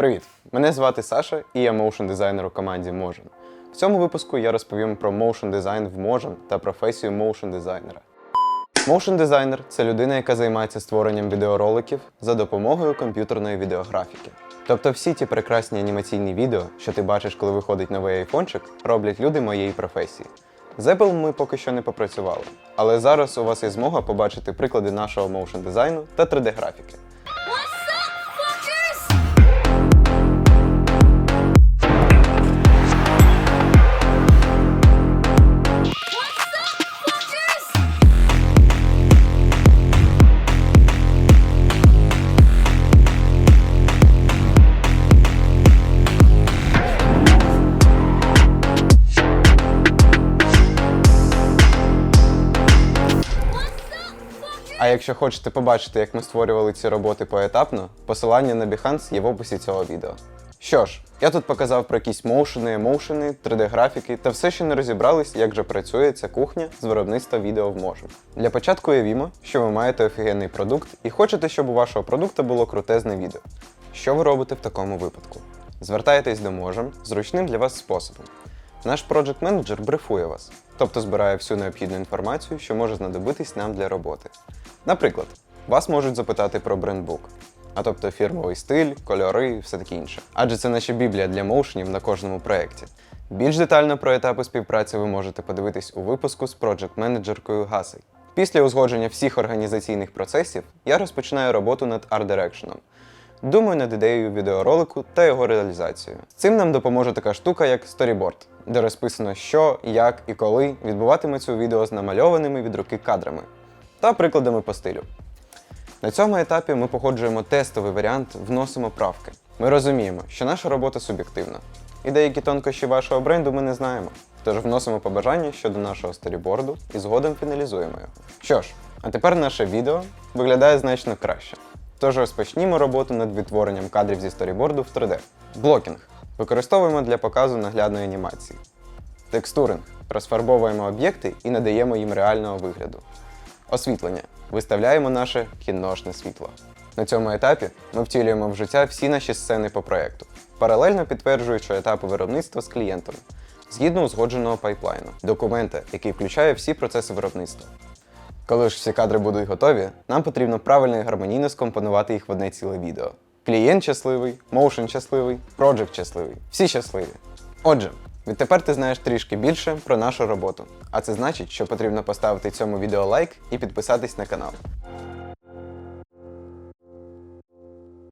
Привіт! Мене звати Саша і я моушн дизайнер у команді Motion. В цьому випуску я розповім про моушн дизайн в Motion та професію моушн дизайнера. Моушн дизайнер це людина, яка займається створенням відеороликів за допомогою комп'ютерної відеографіки. Тобто всі ті прекрасні анімаційні відео, що ти бачиш, коли виходить новий айфончик, роблять люди моєї професії. З Apple ми поки що не попрацювали, але зараз у вас є змога побачити приклади нашого моушн дизайну та 3D-графіки. А якщо хочете побачити, як ми створювали ці роботи поетапно, посилання на Behance є в описі цього відео. Що ж, я тут показав про якісь моушени, емоушени, 3D-графіки та все ще не розібрались, як же працює ця кухня з виробництва відео в Motion. Для початку уявімо, що ви маєте офігенний продукт і хочете, щоб у вашого продукту було крутезне відео. Що ви робите в такому випадку? Звертаєтесь до Motion зручним для вас способом. Наш Project менеджер брифує вас, тобто збирає всю необхідну інформацію, що може знадобитись нам для роботи. Наприклад, вас можуть запитати про брендбук, а тобто фірмовий стиль, кольори і все таке інше. Адже це наша біблія для моушенів на кожному проєкті. Більш детально про етапи співпраці ви можете подивитись у випуску з Project менеджеркою Гасей. Після узгодження всіх організаційних процесів я розпочинаю роботу над Art Direction. Думаю над ідеєю відеоролику та його реалізацією. З цим нам допоможе така штука, як Storyboard, де розписано, що, як і коли відбуватиметься у відео з намальованими від руки кадрами та прикладами по стилю. На цьому етапі ми погоджуємо тестовий варіант, вносимо правки. Ми розуміємо, що наша робота суб'єктивна, і деякі тонкощі вашого бренду ми не знаємо. Тож вносимо побажання щодо нашого сторіборду і згодом фіналізуємо його. Що ж, а тепер наше відео виглядає значно краще. Тож розпочнімо роботу над відтворенням кадрів зі сторіборду в 3D. Блокінг використовуємо для показу наглядної анімації. Текстуринг розфарбовуємо об'єкти і надаємо їм реального вигляду. Освітлення виставляємо наше кіношне світло. На цьому етапі ми втілюємо в життя всі наші сцени по проєкту, паралельно підтверджуючи етапи виробництва з клієнтом, згідно узгодженого пайплайну, документа, який включає всі процеси виробництва. Коли ж всі кадри будуть готові, нам потрібно правильно і гармонійно скомпонувати їх в одне ціле відео. Клієнт щасливий, моушен щасливий, проджект щасливий, всі щасливі. Отже, відтепер ти знаєш трішки більше про нашу роботу. А це значить, що потрібно поставити цьому відео лайк і підписатись на канал.